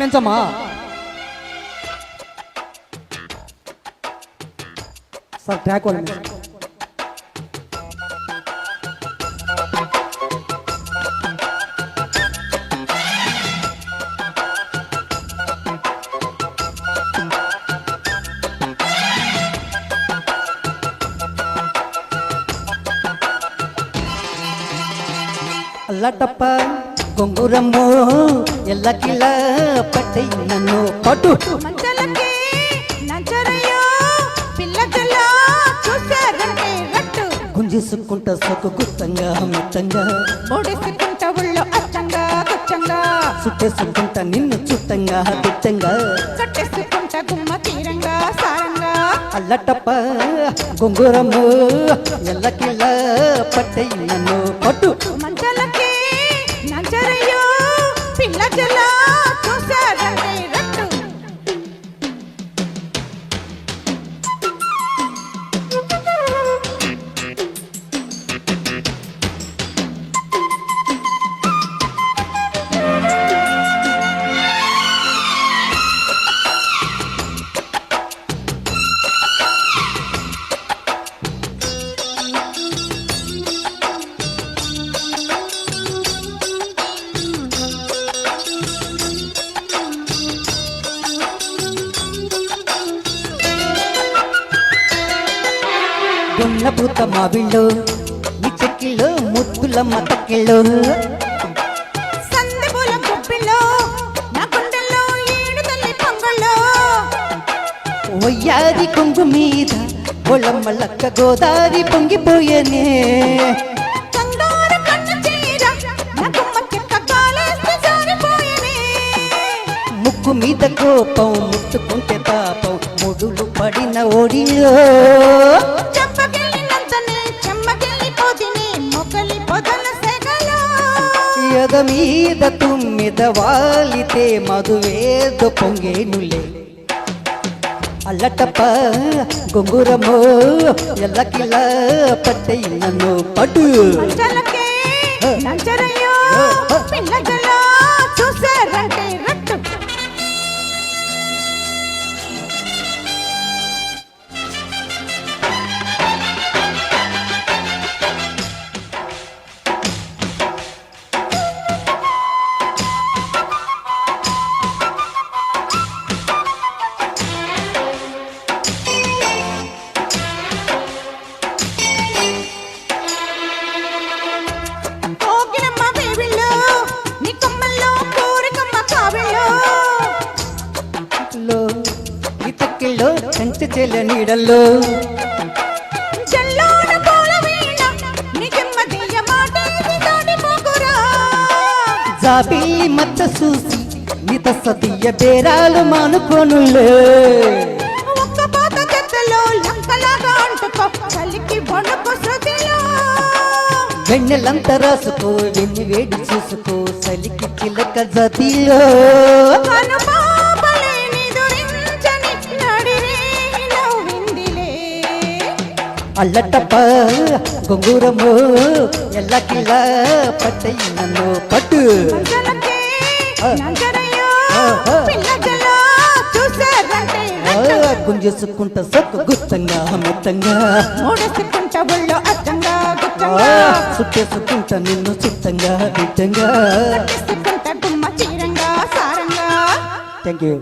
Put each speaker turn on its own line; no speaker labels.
మెంచమ్మా sir track వాళ్ళ అల్లటప్ప గొంగురమ్మో ఎల్లకిల్ల పట్టై నన్ను పట్టు.
మంచలకి నంచరయ్యో పిల్ల జల్ల చూసారంటే రట్టు.
గుంజేసుకుంటా సొక్కు గుత్తంగా మిత్తంగా.
ఓడేసుకుంట ఒళ్ళు అచ్చంగా గుచ్చంగా
సుట్టేసుకుంటా నిన్ను చుట్టంగా
కట్టేసుకుంట గుమ్మ తీరంగా సారంగా.
అల్లటప్ప గొంగురమ్మో ఎల్లకిల్ల పట్టై నన్ను పట్టు. దొన్న పూత మావిళ్ళు నీ
తల్లి పొంగల్లో
ఒయ్యాది కొంగు మీద ఒళ్ళమ్మలక్క గోదారి పొంగిపోయేనే.
కంగారు కన్ను చీర నా గుమ్మ చెక్క కాలేస్తే జారిపోయనే.
ముక్కు మీద కోపం ముట్టుకుంటే పాపం ముడులు పడిన ఒడిలో. ఎద మీద తుమ్మిద వాలితే మధువేదో పొంగేనులే. అల్లటప్ప గొంగురమో ఎల్లకిల పట్టై నన్ను పట్టు
చూసారంటే
చెల్ల నీడల్లో. జాబిల్లి మచ్చ చూసి నిత సతీయ బేరాలు మానుకోనులే. వెన్నెలంత రాసుకో వెన్ని వేడి చూసుకో సలికి చిలక జతిలో. అల్లటప్ప గొంగూరము ఎల్లకిల్ల పట్టై నన్ను పట్టు. గుంజేసుకుంటా సొక్కు గుత్తంగా మెత్తంగా
మూడేసుకుంట ఒళ్ళో అచ్చంగా
ఆ,
గుచ్చంగా
సుట్టేసుకుంటా నిన్ను చిత్తంగా దిట్టంగా థ్యాంక్ యూ